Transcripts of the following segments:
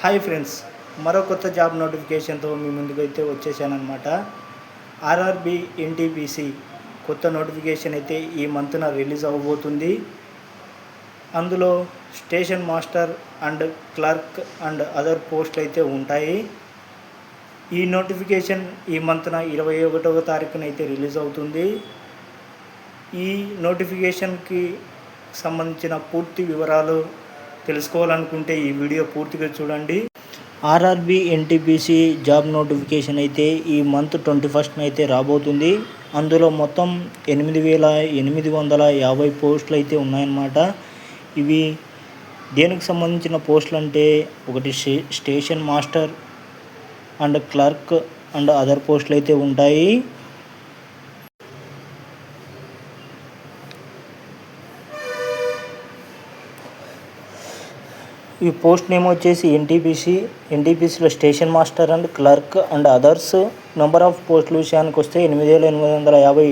Hi friends మరో కొత్త job నోటిఫికేషన్తో మీ అయితే వచ్చేసానమాట ఆర్ఆర్బి ఎన్టీపీసీ కొత్త నోటిఫికేషన్ అయితే ఈ మంత్న రిలీజ్ అవ్వబోతుంది. అందులో station master and clerk and other పోస్టులు అయితే ఉంటాయి. ఈ నోటిఫికేషన్ ఈ మంత్న ఇరవై ఒకటవ తారీఖున అయితే రిలీజ్ అవుతుంది. ఈ నోటిఫికేషన్కి సంబంధించిన పూర్తి వివరాలు తెలుసుకోవాలనుకుంటే ఈ వీడియో పూర్తిగా చూడండి. ఆర్ఆర్బి ఎన్టీపీసీ జాబ్ నోటిఫికేషన్ అయితే ఈ మంత్ ట్వంటీ ఫస్ట్న అయితే రాబోతుంది. అందులో మొత్తం ఎనిమిది వేల ఎనిమిది వందల యాభై పోస్టులు అయితే ఉన్నాయన్నమాట. ఇవి దేనికి సంబంధించిన పోస్టులు అంటే ఒకటి station master and clerk and other పోస్టులు అయితే ఉంటాయి. ఈ పోస్ట్ నేమ్ వచ్చేసి NTPC ఎన్టీపీసీలో station master and clerk and others. Number of పోస్టుల విషయానికి వస్తే ఎనిమిది వేల ఎనిమిది వందల యాభై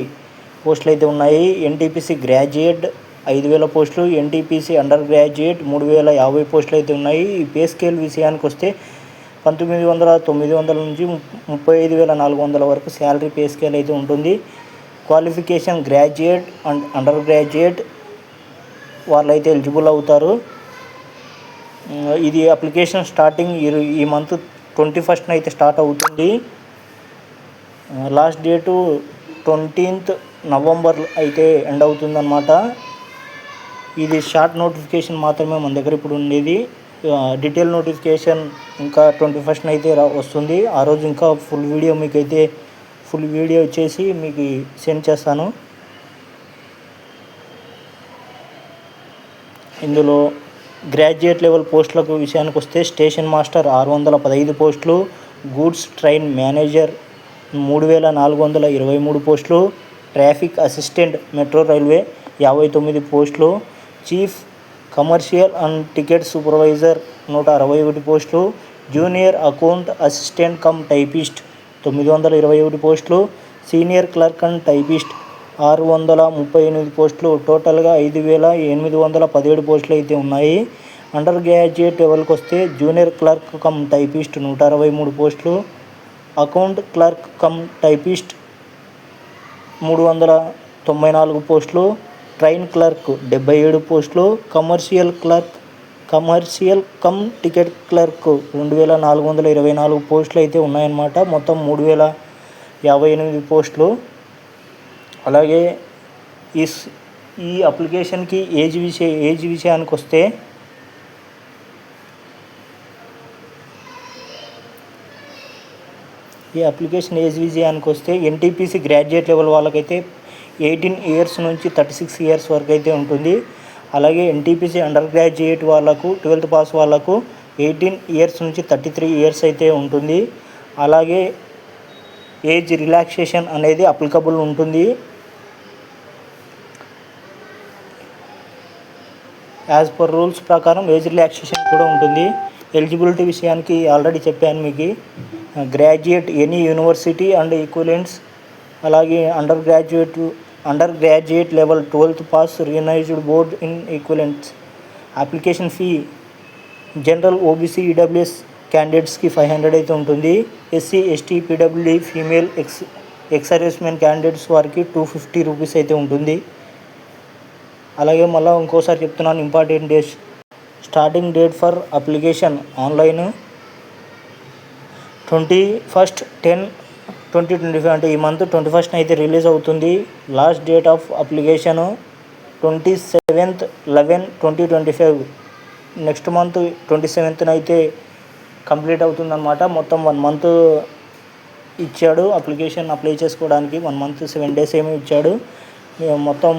పోస్టులు అయితే ఉన్నాయి. ఎన్టీపీసీ గ్రాడ్యుయేట్ ఐదు వేల పోస్టులు ఎన్టీపీసీ అండర్ గ్రాడ్యుయేట్ మూడు వేల యాభై పోస్టులు అయితే ఉన్నాయి. ఈ పే స్కేల్ విషయానికి వస్తే పంతొమ్మిది వందల తొమ్మిది వందల నుంచి ముప్పై ఐదు వేల నాలుగు వందల వరకు శాలరీ పే స్కేల్ అయితే ఉంటుంది. Qualification graduate and under graduate వాళ్ళైతే ఎలిజిబుల్ అవుతారు. ఇది అప్లికేషన్ స్టార్టింగ్ ఈ మంత్ ట్వంటీ ఫస్ట్న అయితే స్టార్ట్ అవుతుంది. లాస్ట్ డేటు ట్వంటీన్త్ నవంబర్ అయితే ఎండ్ అవుతుందన్నమాట. ఇది షార్ట్ నోటిఫికేషన్ మాత్రమే మన దగ్గర ఇప్పుడు ఉండేది. డీటెయిల్ నోటిఫికేషన్ ఇంకా ట్వంటీ ఫస్ట్న అయితే వస్తుంది. ఆ రోజు ఇంకా ఫుల్ వీడియో మీకు అయితే ఫుల్ వీడియో వచ్చేసి మీకు సెండ్ చేస్తాను. ఇందులో గ్రాడ్యుయేట్ లెవెల్ పోస్టులకు విషయానికి వస్తే స్టేషన్ మాస్టర్ ఆరు వందల పదహైదు పోస్టులు గూడ్స్ ట్రైన్ మేనేజర్ మూడు వేల నాలుగు వందల ఇరవై మూడు పోస్టులు ట్రాఫిక్ అసిస్టెంట్ మెట్రో రైల్వే యాభై తొమ్మిది పోస్టులు chief commercial and ticket supervisor నూట అరవై ఒకటి పోస్టులు junior account assistant cum typist తొమ్మిది వందల ఇరవై ఒకటి పోస్టులు సీనియర్ క్లర్క్ అండ్ టైపిస్ట్ ఆరు వందల ముప్పై ఎనిమిది పోస్టులు. టోటల్గా ఐదు వేల ఎనిమిది వందల పదిహేడు పోస్టులు అయితే ఉన్నాయి. అండర్ గ్రాడ్యుయేట్ లెవెల్కి వస్తే జూనియర్ క్లర్క్ కమ్ టైపిస్ట్ నూట అరవై మూడు పోస్టులు. అకౌంట్ క్లర్క్ కమ్ టైపిస్ట్ మూడు వందల తొంభై నాలుగు పోస్టులు. ట్రైన్ క్లర్క్ డెబ్బై ఏడు పోస్టులు. Commercial clerk commercial cum ticket clerk రెండు వేల నాలుగు వందల ఇరవై నాలుగు పోస్టులు అయితే ఉన్నాయన్నమాట. మొత్తం మూడు వేల యాభై ఎనిమిది పోస్టులు. అలాగే ఈ ఈ అప్లికేషన్కి ఏజ్ విషయ ఏజ్ విషయానికి వస్తే ఈ అప్లికేషన్ ఏజ్ విషయానికి వస్తే ఎన్టీపీసీ గ్రాడ్యుయేట్ లెవెల్ వాళ్ళకైతే ఎయిటీన్ ఇయర్స్ నుంచి థర్టీ సిక్స్ ఇయర్స్ వరకు అయితే ఉంటుంది. అలాగే ఎన్టీపీసీ అండర్ గ్రాడ్యుయేట్ వాళ్ళకు ట్వెల్త్ పాస్ వాళ్ళకు ఎయిటీన్ ఇయర్స్ నుంచి థర్టీ త్రీ ఇయర్స్ అయితే ఉంటుంది. అలాగే ఏజ్ రిలాక్సేషన్ అనేది అప్లికబుల్ ఉంటుంది. యాజ్ పర్ రూల్స్ ప్రకారం ఏజ్ రిలాక్సేషన్ కూడా ఉంటుంది. ఎలిజిబిలిటీ విషయానికి ఆల్రెడీ చెప్పాను మీకు. Graduate any university and equivalents అలాగే under graduate under graduate level twelfth pass recognised board in equivalents application fee general OBC EWS క్యాండిడేట్స్కి ఫైవ్ హండ్రెడ్ అయితే ఉంటుంది. SC ST PWD female ex ex candidates వారికి two fifty rupees అయితే ఉంటుంది. అలాగే మళ్ళీ ఇంకోసారి చెప్తున్నాను important dates starting date for application online twenty first ten twenty twenty five అంటే ఈ మంత్ ట్వంటీ ఫస్ట్ అయితే రిలీజ్ అవుతుంది. Last date of application twenty seventh eleven twenty twenty five next month twenty సెవెంత్న అయితే కంప్లీట్ అవుతుందన్నమాట. మొత్తం one month ఇచ్చాడు. Application apply చేసుకోవడానికి వన్ మంత్ సెవెన్ డేస్ ఏమో ఇచ్చాడు. మొత్తం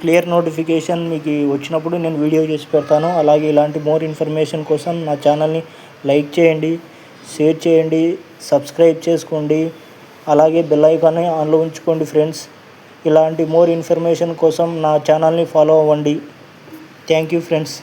క్లియర్ నోటిఫికేషన్ మీకు వచ్చినప్పుడు నేను వీడియో చేసి పెడతాను. అలాగే ఇలాంటి మోర్ ఇన్ఫర్మేషన్ కోసం నా ఛానల్ని లైక్ చేయండి షేర్ చేయండి సబ్స్క్రైబ్ చేసుకోండి. అలాగే బెల్ ఐకాన్ని ఆన్లో ఉంచుకోండి ఫ్రెండ్స్. ఇలాంటి మోర్ ఇన్ఫర్మేషన్ కోసం నా ఛానల్ని ఫాలో అవ్వండి. Thank you friends.